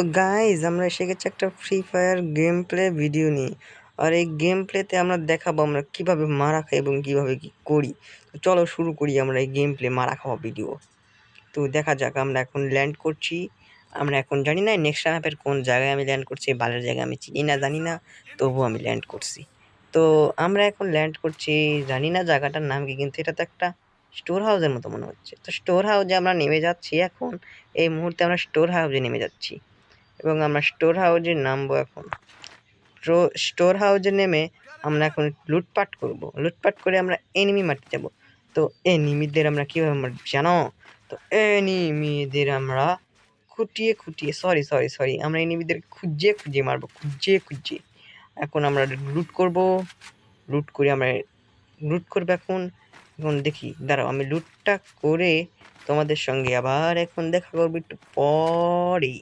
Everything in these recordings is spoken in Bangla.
তো গাইজ আমরা এসে গেছি একটা Free Fire game play video নিয়ে। আর এই গেম প্লেতে আমরা দেখাবো আমরা কীভাবে মারা খাই এবং কীভাবে কি করি। তো চলো শুরু করি আমরা এই গেম প্লে মারা খাওয়া ভিডিও তো দেখা যাক, আমরা এখন ল্যান্ড করছি। আমরা এখন জানি না নেক্সট ম্যাপের কোন জায়গায় আমি ল্যান্ড করছি, বালের জায়গায় আমি চিনি না, জানি না, তবুও আমি ল্যান্ড করছি। তো আমরা এখন ল্যান্ড করছি, জানি না জায়গাটার নাম কি, কিন্তু এটা তো একটা স্টোর হাউসের মতো মনে হচ্ছে। তো স্টোর হাউসে আমরা নেমে যাচ্ছি এখন। এই মুহূর্তে আমরা স্টোর হাউসে নেমে যাচ্ছি। এবং আমরা স্টোর হাউসে নামবো এখন। স্টোর হাউজে নেমে আমরা এখন লুটপাট করব। লুটপাট করে আমরা এনিমি মারতে যাব। তো এনিমিদের আমরা কীভাবে মার জানো? তো এনিমিদের আমরা খুঁটিয়ে খুঁটিয়ে সরি সরি সরি আমরা এনিমিদের খুঁজে খুঁজে মারবো খুঁজে খুঁজে এখন আমরা লুট করব। লুট করে আমরা লুট করব এখন। এখন দেখি, দাঁড়াও, আমি লুটটা করে তোমাদের সঙ্গে আবার এখন দেখা করব একটু পরেই।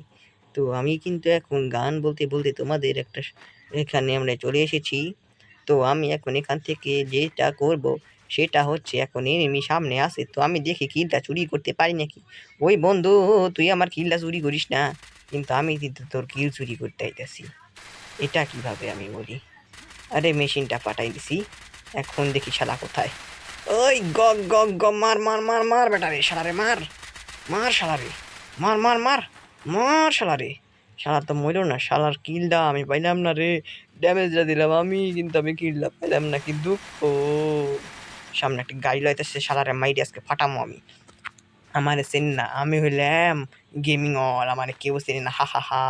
তো আমি কিন্তু এখন গান বলতে বলতে তোমাদের একটা এখানে আমরা চলে এসেছি। তো আমি এখন এখান থেকে যেটা করব, সেটা হচ্ছে এখন এনিমি সামনে আসে তো আমি দেখি কিলটা চুরি করতে পারি নাকি? ওই বন্ধু, তুই আমার কিলটা চুরি করিস না। কিন্তু আমি কিন্তু তোর কিল চুরি করতে আইতেছি। এটা কীভাবে আমি বলি? আরে মেশিনটা পাঠাই দিছি। এখন দেখি শালা কোথায়। ওই গগ গগ গ মার মার মার মার, বেটা রে রে, মার। মার, শালা রে। মার মার মার। মার শালা রে। শালা তো মরো না, শালার কিলটা আমি পাইলাম না রে। ড্যামেজটা দিলাম আমি, কিন্তু আমি কিলটা পাইলাম না কি দুঃখ সামনে একটা গাড়ি লইতেছে, শালারে মাইরে আজকে ফাটামো আমি। আমারে চেন না, আমি হইলাম গেমিং অল আমারে কেউ চেনে না, হা হা হা।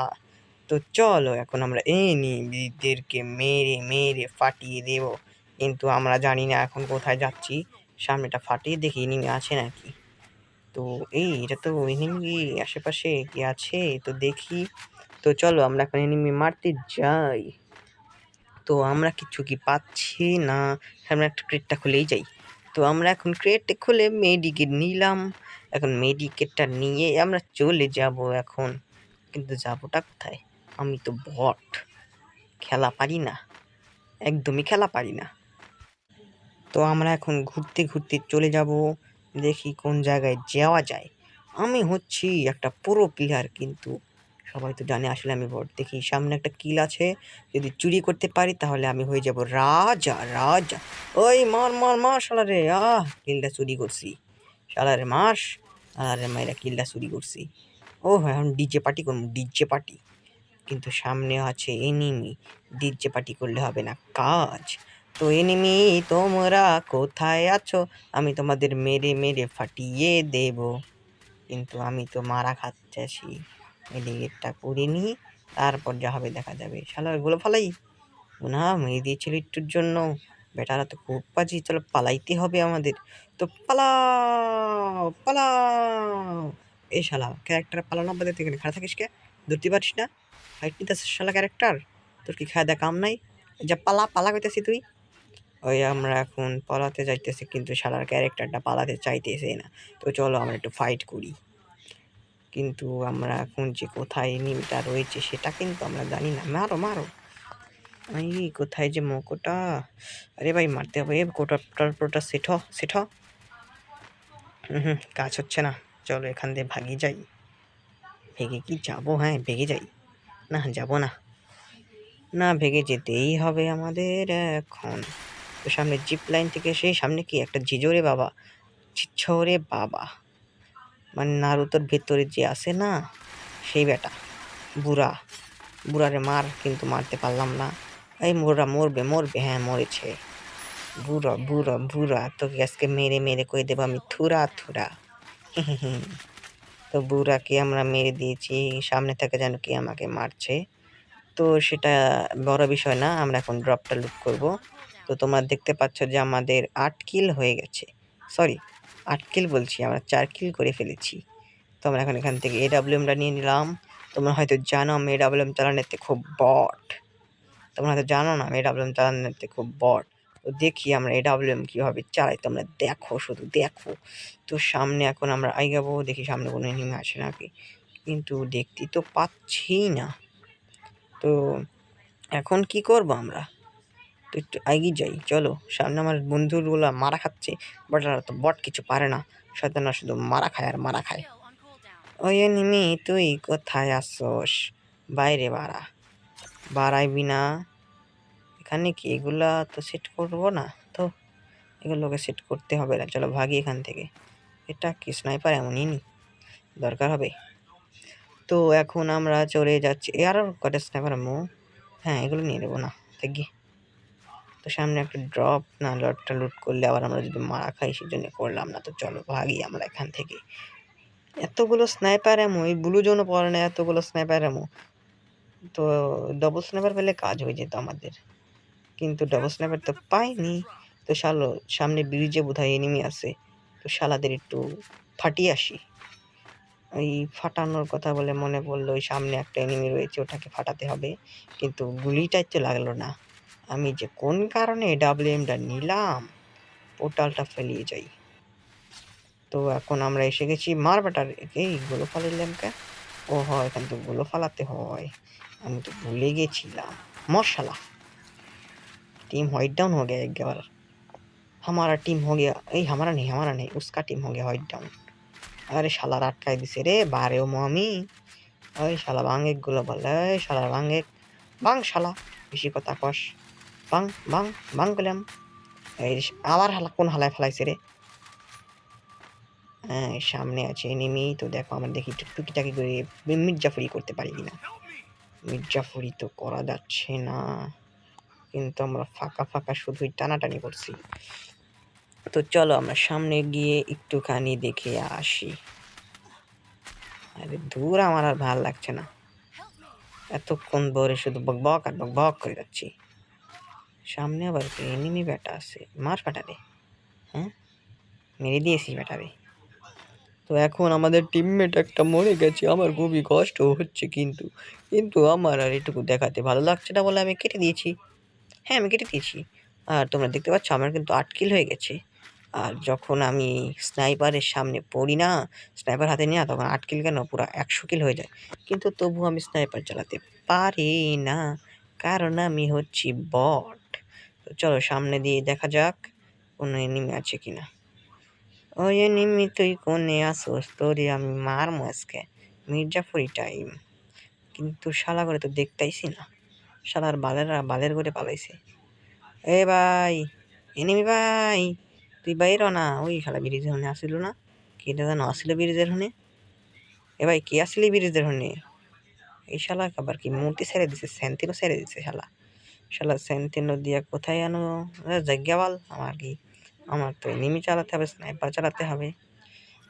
তো চলো, এখন আমরা এনিমিদেরকে মেরে মেরে ফাটিয়ে দেব। কিন্তু আমরা জানি না এখন কোথায় যাচ্ছি। সামনেটা ফাটিয়ে দেখি এনিমি আছে নাকি? তো এই এটা তো এনিমি আশেপাশে কি আছে? তো দেখি। তো চলো আমরা এখন এনিমি মারতে যাই। তো আমরা কিছু কি পাচ্ছি? না, আমরা একটা ক্রেটটা খুলেই যাই। তো আমরা এখন ক্রেটটা খুলে মেডিকেট নিলাম। এখন মেডিকেটটা নিয়ে আমরা চলে যাব এখন। কিন্তু যাবোটা কোথায়? আমি তো বট। খেলা পারি না। একদমই খেলা পারি না। তো আমরা এখন ঘুরতে ঘুরতে চলে যাব। দেখি কোন জায়গায় যাওয়া যায়। আমি হচ্ছি একটা পুরো প্লেয়ার কিন্তু সবাই তো জানে আসলে আমি বট দেখি সামনে একটা কিল আছে, যদি চুরি করতে পারি তাহলে আমি হয়ে যাব রাজা রাজা। ওই মার মার মার শালারে আহ, কিলটা চুরি করছি। শালারে মাস আরে মাইরা কিলটা চুরি করছি। ও এখন ডিজে পার্টি করব, ডিজে পার্টি। কিন্তু সামনে আছে এনিমি ডিজে পার্টি করলে হবে না কাজ। তো এনিমি তোমরা কোথায় আছো? আমি তোমাদের মেরে মেরে ফাটিয়ে দেব। কিন্তু আমি তো মারা খাচ্ছি। মেডিকেটটা করে নিই তারপর যা হবে দেখা যাবে। শালা ওগুলো ফালাই? না মেরে দিয়েছিল একটুর জন্য। বেটারা তো খুব বাজি। চলো, পালাইতে হবে আমাদের। তো পালাও পালাও। এই শালা ক্যারেক্টার পালানো বাদে তুই খাড়া থাকিস কে? ধরতে পারিস না? হাইট নিতে শালা ক্যারেক্টার তোর কি খাওয়া দেখা কাম নাই? যা পালা পালা করতেছি তুই। ওই আমরা এখন পালাতে যাইতেছি, কিন্তু সারার ক্যারেক্টারটা পালাতে চাইতেছে না। তো চলো আমরা একটু ফাইট করি। কিন্তু আমরা এখন যে কোথায় নিমটা রয়েছে সেটা কিন্তু আমরা জানি না। মারো মারো। এই কোথায় যে মকোটা? আরে ভাই, মারতে হবে। কোটার পোটা হ, সেট হুম হুম, কাজ হচ্ছে না। চলো এখান দিয়ে ভাগে যাই। ভেগে কি যাব? হ্যাঁ ভেগে যাই। না, যাব না। না, ভেগে যেতেই হবে আমাদের এখন। তো সামনে জিপ লাইন থেকে সেই সামনে কি একটা জিজোরে বাবা? ছিছরে বাবা। মানে নারুতোর ভেতরে যে আছে না, সেই বেটা। বুড়া। বুড়ারে মার, কিন্তু মারতে পারলাম না। এই মোরা মরবে মরবে। হ্যাঁ মরেছে। বুড়া বুড়া বুড়া। তোকে আজকে মেরে মেরে কই দেবো আমি? Thura Thura. তো বুড়াকে আমরা মেরে দিয়েছি। সামনে থেকে যেন কি আমাকে মারছে। তো সেটা বড় বিষয় না। আমরা এখন ড্রপটা লুক করব। তো তোমরা দেখতে পাচ্ছ যে আমাদের আট কিল হয়ে গেছে। সরি আট কিল বলছি আমরা, চার কিল করে ফেলেছি। তো আমরা এখন এখান থেকে এডাব্লিউএমটা নিয়ে নিলাম। তোমরা হয়তো জানো আমি এডাব্লিউএম চালানোতে খুব বট তোমরা হয়তো জানো না আমি এডাব্লিউএম চালানোতে খুব বট তো দেখি আমরা এডাব্লিউএম কীভাবে চালাই। তোমরা দেখো, শুধু দেখো। তো সামনে এখন আমরা আইগাবো দেখি সামনে কোনো এনিমি আসে নাকি। কিন্তু দেখতে তো পাচ্ছি না। তো এখন কি করব আমরা? তো একটু এগিয়ে যাই, চলো। সামনে আমার বন্ধুগুলো মারা খাচ্ছে বাট তো বট কিছু পারে না। না শুধু মারা খায় আর মারা খায়। ওই এনিমি তুই কোথায় আসোস? বাইরে বাড়া। বাড়াইবি না। এখানে কি এগুলা তো সেট করব না? তো এগুলোকে সেট করতে হবে না। চলো ভাগি এখান থেকে। এটা কি স্নাইপার এমনই নি। দরকার হবে। তো এখন আমরা চলে যাচ্ছি। আরও কটা স্নাইপার মো? হ্যাঁ এগুলো নিয়ে নেব না। দেখি তো সামনে একটা ড্রপ না লটটা লুট করলে আবার আমরা যদি মারা খাই, সেজন্য করলাম না। তো চলো ভাগি আমরা এখান থেকে। এতগুলো স্নাইপার এমো এই ব্লু জোনও পড়ে না, এতগুলো স্নাইপার এমো তো ডবল স্নাইপার পেলে কাজ হয়ে যেত আমাদের। কিন্তু ডবল স্নাইপার তো পাইনি। তো শালো, সামনে ব্রিজে বোধহয় এনিমি আছে। তো শালাদের একটু ফাটিয়ে আসি। ওই ফাটানোর কথা বলে মনে পড়ল, ওই সামনে একটা এনিমি রয়েছে, ওটাকে ফাটাতে হবে। কিন্তু গুলিটাই তো লাগল না। আমি যে কোন কারণে ডাব্লিউএমটা নিলাম পোর্টালটা ফেলিয়ে যাই তো এখন আমরা এসে গেছি মার ব্যাটার এই গুলো ফালাইলাম কে ও হয় এখান তো গুলো ফালাতে হয় আমি তো ভুলে গেছিলাম मशाला टीम वाइट डाउन हो गया एक बार हमारा टीम हो गया এই हमारा नहीं हमारा नहीं उसका टीम हो गया वाइट डाउन আরে শালার আটকাই দিছে রে বারেও মমি ওই শালা ভাঙে গুলো বলে ওই শালা ভাঙে বাং শালা বেশি কথা কস বাং বাং বাং করলাম এই আবার হালা কোন হালায় ফেলাইছে রে? হ্যাঁ সামনে আছে এনিমি তো দেখো আমার দেখি টুকিটাকি করে মির্জাফরি করতে পারি কিনা। মির্জাফুরি তো করা যাচ্ছে না। কিন্তু আমরা ফাঁকা ফাঁকা শুধুই টানাটানি করছি। তো চলো আমরা সামনে গিয়ে একটুখানি দেখে আসি। আরে দূর আমার আর ভালো লাগছে না। এতক্ষণ ধরে শুধু বক বক আর বক বক করে যাচ্ছি। সামনে আবার এনিমি ব্যাটা আছে। মার ব্যাটারে হ্যাঁ? মেরে দিয়েছি ব্যাটারে তো এখন আমাদের টিমমেট একটা মরে গেছে। আমার খুবই কষ্ট হচ্ছে কিন্তু। কিন্তু আমার আর এটুকু দেখাতে ভালো লাগছে না বলে আমি কেটে দিয়েছি। হ্যাঁ আমি কেটে দিয়েছি। আর তোমরা দেখতে পাচ্ছ আমার কিন্তু আট কিল হয়ে গেছে। আর যখন আমি স্নাইপারের সামনে পড়ি না স্নাইপার হাতে নিয়ে তখন আট কিল কেন? পুরো একশো কিল হয়ে যায়। কিন্তু তবু আমি স্নাইপার চালাতে পারি না। কারণ আমি হচ্ছি বট তো চলো সামনে দিয়ে দেখা যাক কোনো এনিমি আছে কিনা। ওই এনিমি তুই কোনে আসোস তোরে আমি মারমো আজকে। মির্জাফরি টাইম কিন্তু শালা করে তো দেখতেইছি না। শালার বালের বালের করে পালাইছে। এ ভাই এনিমি ভাই, তুই বাইর না। ওই শালা ব্রিজের হনে আসিল না। কে যেন আসিল ব্রিজের হনে? এ ভাই, কে আসিলি ব্রিজের হনে? এই শালা আবার কি মূর্তি ছেড়ে দিছে স্যান্তিনো ছেড়ে দিছে শালা। শালা স্যান্তিনো দিয়া কোথায় আনো? জায়গাওয়াল আমার কি? আমার তো এনিমি চালাতে হবে স্নাইপার চালাতে হবে।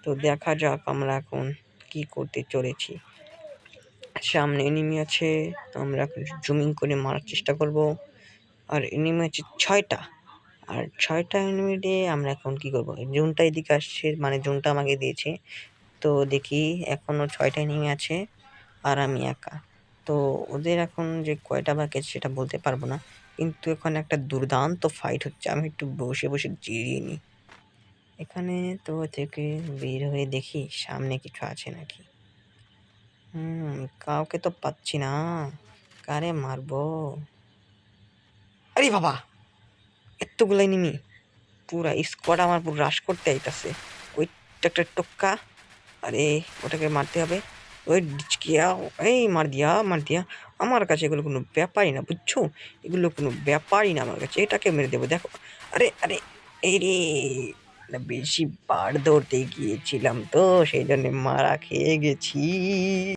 তো দেখা যাক আমরা এখন কি করতে চলেছি। সামনে এনিমি আছে, তো আমরা জুমিং করে মারার চেষ্টা করব। আর এনিমি আছে ছয়টা। আর ছয়টা এনিমি দিয়ে আমরা এখন কি করব? জুনটা এদিকে আসছে মানে জুনটা আমাকে দিয়েছে। তো দেখি এখনও ছয়টা এনিমি আছে, আর আমি একা। তো ওদের এখন যে কয়টা বাকি সেটা বলতে পারব না। কিন্তু এখানে একটা দুর্দান্ত ফাইট হচ্ছে, আমি একটু বসে বসে জিরিয়ে নিই। এখানে তো থেকে বের হয়ে দেখি সামনে কিছু আছে নাকি। হুম, কাউকে তো পাচ্ছি না। কারে মারবো? আরে বাবা! এতগুলাই নিমি পুরা স্কোয়াড আমার পুরো রাশ করতে আইতাছে। ওই একটা টোক্কা। আরে, ওটাকে মারতে হবে। ওই ডিচকিয়া এই মার দিয়া মার দিয়া। আমার কাছে এগুলো কোনো ব্যাপারই না, বুঝছ? এগুলো কোনো ব্যাপারই না আমার কাছে। এটাকে মেরে দেবো, দেখো। আরে আরে, এই রে বেশি বাড় ধরতে গিয়েছিলাম তো, সেই জন্যে মারা খেয়ে গেছি।